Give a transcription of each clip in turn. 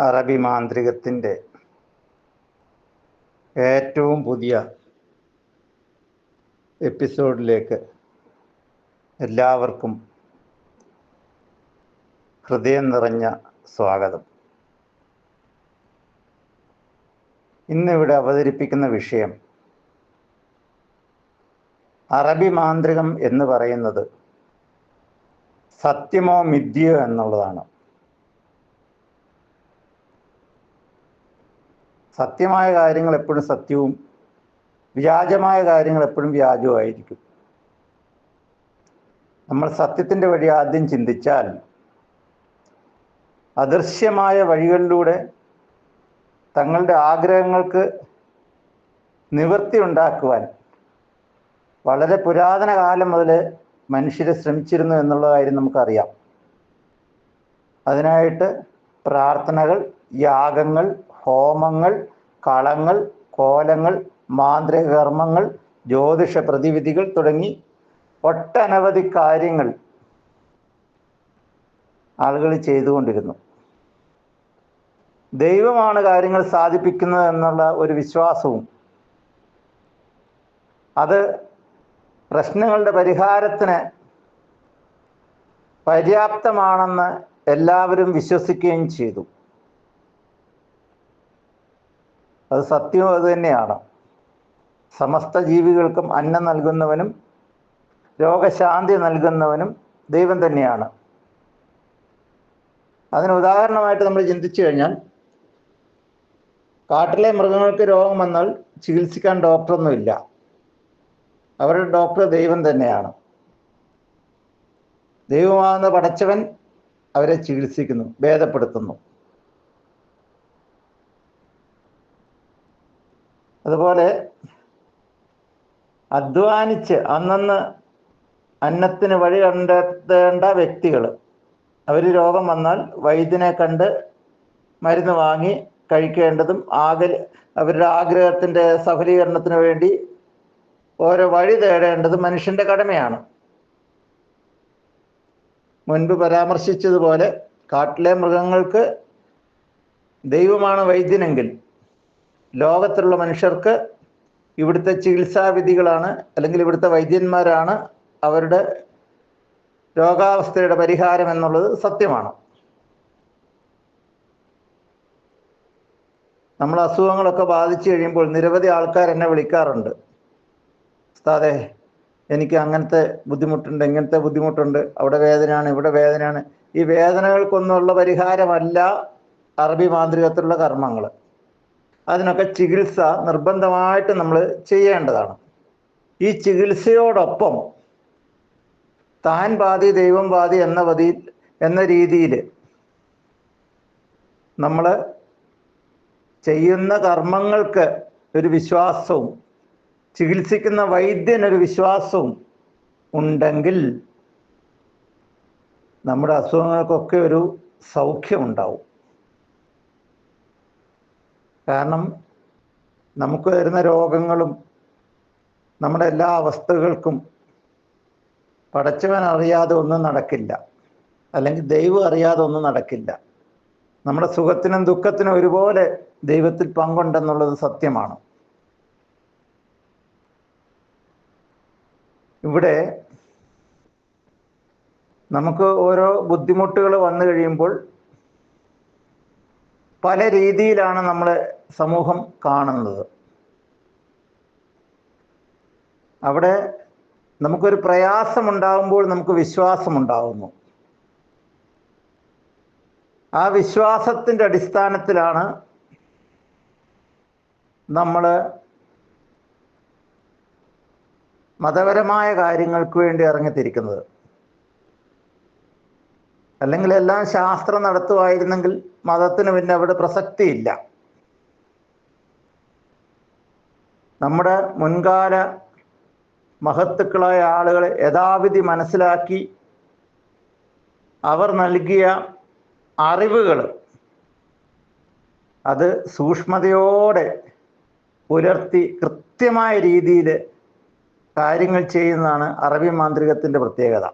അറബി മാന്ത്രികത്തിന്റെ ഏറ്റവും പുതിയ എപ്പിസോഡിലേക്ക് എല്ലാവർക്കും ഹൃദയം നിറഞ്ഞ സ്വാഗതം. ഇന്നിവിടെ അവതരിപ്പിക്കുന്ന വിഷയം അറബി മാന്ത്രികം എന്ന് പറയുന്നത് സത്യമോ മിഥ്യയോ എന്നുള്ളതാണ്. സത്യമായ കാര്യങ്ങൾ എപ്പോഴും സത്യവും വ്യാജമായ കാര്യങ്ങൾ എപ്പോഴും വ്യാജവുമായിരിക്കും നമ്മൾ സത്യത്തിന്റെ വഴി ആദ്യം ചിന്തിച്ചാൽ അദൃശ്യമായ വഴികളിലൂടെ തങ്ങളുടെ ആഗ്രഹങ്ങൾക്ക് നിവൃത്തി ഉണ്ടാക്കുവാൻ വളരെ പുരാതന കാലം മുതൽ മനുഷ്യരെ ശ്രമിച്ചിരുന്നു എന്നുള്ള കാര്യം നമുക്കറിയാം. അതിനായിട്ട് പ്രാർത്ഥനകൾ യാഗങ്ങൾ ഹോമങ്ങൾ കളങ്ങൾ കോലങ്ങൾ മാന്ത്രിക കർമ്മങ്ങൾ ജ്യോതിഷ പ്രതിവിധികൾ തുടങ്ങി ഒട്ടനവധി കാര്യങ്ങൾ ആളുകൾ ചെയ്തുകൊണ്ടിരുന്നു. ദൈവമാണ് കാര്യങ്ങൾ സാധിപ്പിക്കുന്നത് എന്നുള്ള ഒരു വിശ്വാസവും അത് പ്രശ്നങ്ങളുടെ പരിഹാരത്തിന് പര്യാപ്തമാണെന്ന് എല്ലാവരും വിശ്വസിക്കുകയും ചെയ്തു. അത് സത്യവും അത് തന്നെയാണ്. സമസ്ത ജീവികൾക്കും അന്നം നൽകുന്നവനും രോഗശാന്തി നൽകുന്നവനും ദൈവം തന്നെയാണ്. അതിന് ഉദാഹരണമായിട്ട് നമ്മൾ ചിന്തിച്ചു കഴിഞ്ഞാൽ കാട്ടിലെ മൃഗങ്ങൾക്ക് രോഗം വന്നാൽ ചികിത്സിക്കാൻ ഡോക്ടറൊന്നുമില്ല. അവരുടെ ഡോക്ടർ ദൈവം തന്നെയാണ്. ദൈവമാകുന്ന പടച്ചവൻ അവരെ ചികിത്സിക്കുന്നു ഭേദപ്പെടുത്തുന്നു. അതുപോലെ അധ്വാനിച്ച് അന്നന്ന് അന്നത്തിന് വഴി കണ്ടെത്തേണ്ട വ്യക്തികൾ അവർ രോഗം വന്നാൽ വൈദ്യനെ കണ്ട് മരുന്ന് വാങ്ങി കഴിക്കേണ്ടതും ആകൽ അവരുടെ ആഗ്രഹത്തിന്റെ സഫലീകരണത്തിന് വേണ്ടി ഓരോ വഴി തേടേണ്ടത് മനുഷ്യന്റെ കടമയാണ്. മുൻപ് പരാമർശിച്ചതുപോലെ കാട്ടിലെ മൃഗങ്ങൾക്ക് ദൈവമാണ് വൈദ്യനെങ്കിൽ ലോകത്തുള്ള മനുഷ്യർക്ക് ഇവിടുത്തെ ചികിത്സാവിധികളാണ് അല്ലെങ്കിൽ ഇവിടുത്തെ വൈദ്യന്മാരാണ് അവരുടെ രോഗാവസ്ഥയുടെ പരിഹാരം എന്നുള്ളത് സത്യമാണ്. നമ്മൾ അസുഖങ്ങളൊക്കെ ബാധിച്ചു കഴിയുമ്പോൾ നിരവധി ആൾക്കാർ എന്നെ വിളിക്കാറുണ്ട്. ഉസ്താദേ എനിക്ക് അങ്ങനത്തെ ബുദ്ധിമുട്ടുണ്ട് ഇങ്ങനത്തെ ബുദ്ധിമുട്ടുണ്ട് അവിടെ വേദനയാണ് ഇവിടെ വേദനയാണ്. ഈ വേദനകൾക്കൊന്നുള്ള പരിഹാരമല്ല അറബി മാന്ത്രികത്തിലുള്ള കർമ്മങ്ങൾ. അതിനൊക്കെ ചികിത്സ നിർബന്ധമായിട്ട് നമ്മൾ ചെയ്യേണ്ടതാണ്. ഈ ചികിത്സയോടൊപ്പം താൻ ബാധി ദൈവം ബാധി എന്ന പതി എന്ന രീതിയിൽ നമ്മൾ ചെയ്യുന്ന കർമ്മങ്ങൾക്ക് ഒരു വിശ്വാസവും ചികിത്സിക്കുന്ന വൈദ്യനൊരു വിശ്വാസവും ഉണ്ടെങ്കിൽ നമ്മുടെ അസുഖങ്ങൾക്കൊക്കെ ഒരു സൗഖ്യം ഉണ്ടാവും കാരണം നമുക്ക് വരുന്ന രോഗങ്ങളും നമ്മുടെ എല്ലാ അവസ്ഥകൾക്കും പടച്ചവൻ അറിയാതെ ഒന്നും നടക്കില്ല. അല്ലെങ്കിൽ ദൈവം അറിയാതെ ഒന്നും നടക്കില്ല. നമ്മുടെ സുഖത്തിനും ദുഃഖത്തിനും ഒരുപോലെ ദൈവത്തിൽ പങ്കുണ്ടെന്നുള്ളത് സത്യമാണ്. ഇവിടെ നമുക്ക് ഓരോ ബുദ്ധിമുട്ടുകൾ വന്നു കഴിയുമ്പോൾ പല രീതിയിലാണ് നമ്മൾ സമൂഹം കാണുന്നത്. അവിടെ നമുക്കൊരു പ്രയാസമുണ്ടാകുമ്പോൾ നമുക്ക് വിശ്വാസം ഉണ്ടാകുന്നു ആ വിശ്വാസത്തിന്റെ അടിസ്ഥാനത്തിലാണ് നമ്മൾ മതപരമായ കാര്യങ്ങൾക്ക് വേണ്ടി ഇറങ്ങിത്തിരിക്കുന്നത്. അല്ലെങ്കിൽ എല്ലാം ശാസ്ത്രം നടത്തുമായിരുന്നെങ്കിൽ മതത്തിന് പിന്നെ അവിടെ പ്രസക്തിയില്ല. നമ്മുടെ മുൻകാല മഹത്തുക്കളായ ആളുകൾ യഥാവിധി മനസ്സിലാക്കി അവർ നൽകിയ അറിവുകൾ അത് സൂക്ഷ്മതയോടെ പുലർത്തി കൃത്യമായ രീതിയിൽ കാര്യങ്ങൾ ചെയ്യുന്നതാണ് അറബി മാന്ത്രികത്തിന്റെ പ്രത്യേകത.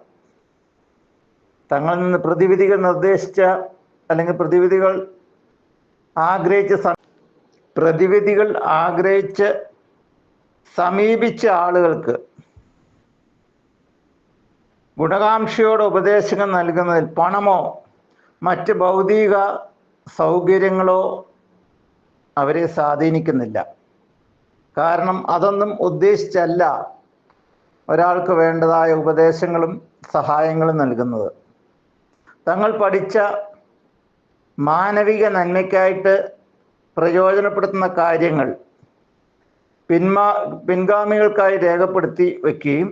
തങ്ങളിൽ നിന്ന് പ്രതിവിധികൾ നിർദ്ദേശിച്ച അല്ലെങ്കിൽ പ്രതിവിധികൾ ആഗ്രഹിച്ച പ്രതിവിധികൾ ആഗ്രഹിച്ച് സമീപിച്ച ആളുകൾക്ക് ഗുണകാംക്ഷയോട് ഉപദേശങ്ങൾ നൽകുന്നതിൽ പണമോ മറ്റ് ഭൗതിക സൗകര്യങ്ങളോ അവരെ സ്വാധീനിക്കുന്നില്ല. കാരണം അതൊന്നും ഉദ്ദേശിച്ചല്ല ഒരാൾക്ക് വേണ്ടതായ ഉപദേശങ്ങളും സഹായങ്ങളും നൽകുന്നത്. തങ്ങൾ പഠിച്ച മാനവിക നന്മയ്ക്കായിട്ട് പ്രയോജനപ്പെടുത്തുന്ന കാര്യങ്ങൾ പിന്മാ പിൻഗാമികൾക്കായി രേഖപ്പെടുത്തി വയ്ക്കുകയും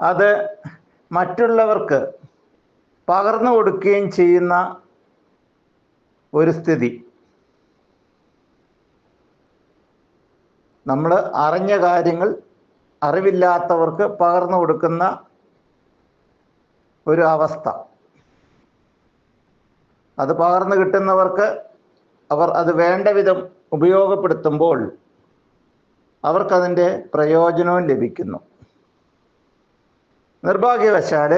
അത് മറ്റുള്ളവർക്ക് പകർന്നു കൊടുക്കുകയും ചെയ്യുന്ന ഒരു സ്ഥിതി. നമ്മൾ അറിഞ്ഞ കാര്യങ്ങൾ അറിവില്ലാത്തവർക്ക് പകർന്നു കൊടുക്കുന്ന ഒരു അവസ്ഥ. അത് പകർന്നു കിട്ടുന്നവർക്ക് അവർ അത് വേണ്ട വിധം ഉപയോഗപ്പെടുത്തുമ്പോൾ അവർക്കതിന്റെ പ്രയോജനവും ലഭിക്കുന്നു. നിർഭാഗ്യവശാൽ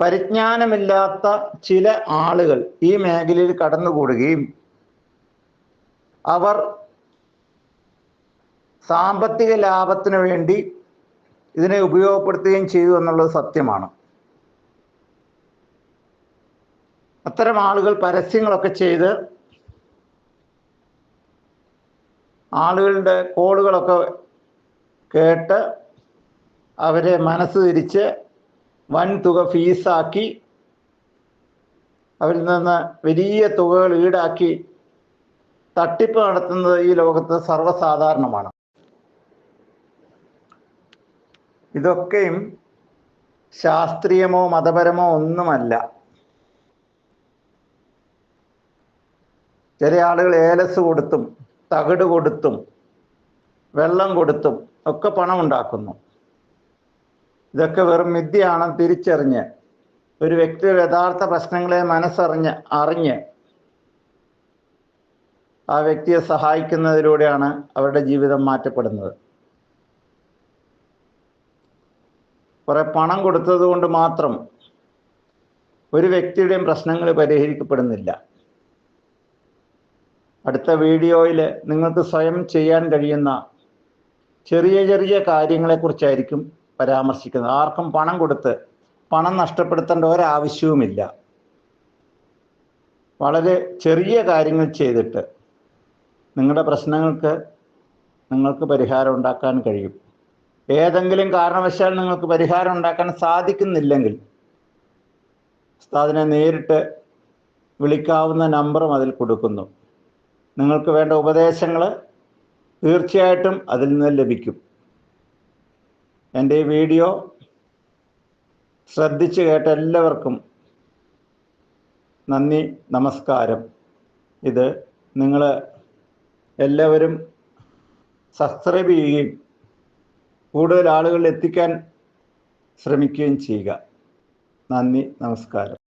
പരിജ്ഞാനമില്ലാത്ത ചില ആളുകൾ ഈ മേഖലയിൽ കടന്നുകൂടുകയും അവർ സാമ്പത്തിക ലാഭത്തിന് വേണ്ടി ഇതിനെ ഉപയോഗപ്പെടുത്തുകയും ചെയ്തു എന്നുള്ളത് സത്യമാണ്. അത്തരം ആളുകൾ പരസ്യങ്ങളൊക്കെ ചെയ്ത് ആളുകളുടെ കോളുകളൊക്കെ കേട്ട് അവരെ മനസ്സ് തിരിച്ച് വൻ തുക ഫീസാക്കി അവരിൽ നിന്ന് വലിയ തുകകൾ ഈടാക്കി തട്ടിപ്പ് നടത്തുന്നത് ഈ ലോകത്ത് സർവസാധാരണമാണ്. ഇതൊക്കെയും ശാസ്ത്രീയമോ മതപരമോ ഒന്നുമല്ല. ചില ആളുകൾ ഏലസ് കൊടുത്തും തകിട് കൊടുത്തും വെള്ളം കൊടുത്തും ഒക്കെ പണം ഉണ്ടാക്കുന്നു. ഇതൊക്കെ വെറും മിഥ്യയാണെന്ന് തിരിച്ചറിഞ്ഞ് ഒരു വ്യക്തിയുടെ യഥാർത്ഥ പ്രശ്നങ്ങളെ മനസ്സറിഞ്ഞ് അറിഞ്ഞ് ആ വ്യക്തിയെ സഹായിക്കുന്നതിലൂടെയാണ് അവരുടെ ജീവിതം മാറ്റപ്പെടുന്നത്. കുറെ പണം കൊടുത്തത് കൊണ്ട് മാത്രം ഒരു വ്യക്തിയുടെയും പ്രശ്നങ്ങൾ പരിഹരിക്കപ്പെടുന്നില്ല. അടുത്ത വീഡിയോയിൽ നിങ്ങൾക്ക് സ്വയം ചെയ്യാൻ കഴിയുന്ന ചെറിയ ചെറിയ കാര്യങ്ങളെക്കുറിച്ചായിരിക്കും പരാമർശിക്കുന്നത്. ആർക്കും പണം കൊടുത്ത് പണം നഷ്ടപ്പെടുത്തേണ്ട ഒരാവശ്യവുമില്ല. വളരെ ചെറിയ കാര്യങ്ങൾ ചെയ്തിട്ട് നിങ്ങളുടെ പ്രശ്നങ്ങൾക്ക് നിങ്ങൾക്ക് പരിഹാരം ഉണ്ടാക്കാൻ കഴിയും. ഏതെങ്കിലും കാരണവശാൽ നിങ്ങൾക്ക് പരിഹാരം ഉണ്ടാക്കാൻ സാധിക്കുന്നില്ലെങ്കിൽ ഉസ്താദിനെ നേരിട്ട് വിളിക്കാവുന്ന നമ്പറും അതിൽ കൊടുക്കുന്നു. നിങ്ങൾക്ക് വേണ്ട ഉപദേശങ്ങൾ തീർച്ചയായിട്ടും അതിൽ നിന്ന് ലഭിക്കും. എന്റെ ഈ വീഡിയോ ശ്രദ്ധിച്ച് കേട്ട എല്ലാവർക്കും നന്ദി നമസ്കാരം. ഇത് നിങ്ങൾ എല്ലാവരും സബ്സ്ക്രൈബ് ചെയ്യുകയും കൂടുതൽ ആളുകളിൽ എത്തിക്കാൻ ശ്രമിക്കുകയും ചെയ്യുക. നന്ദി നമസ്കാരം.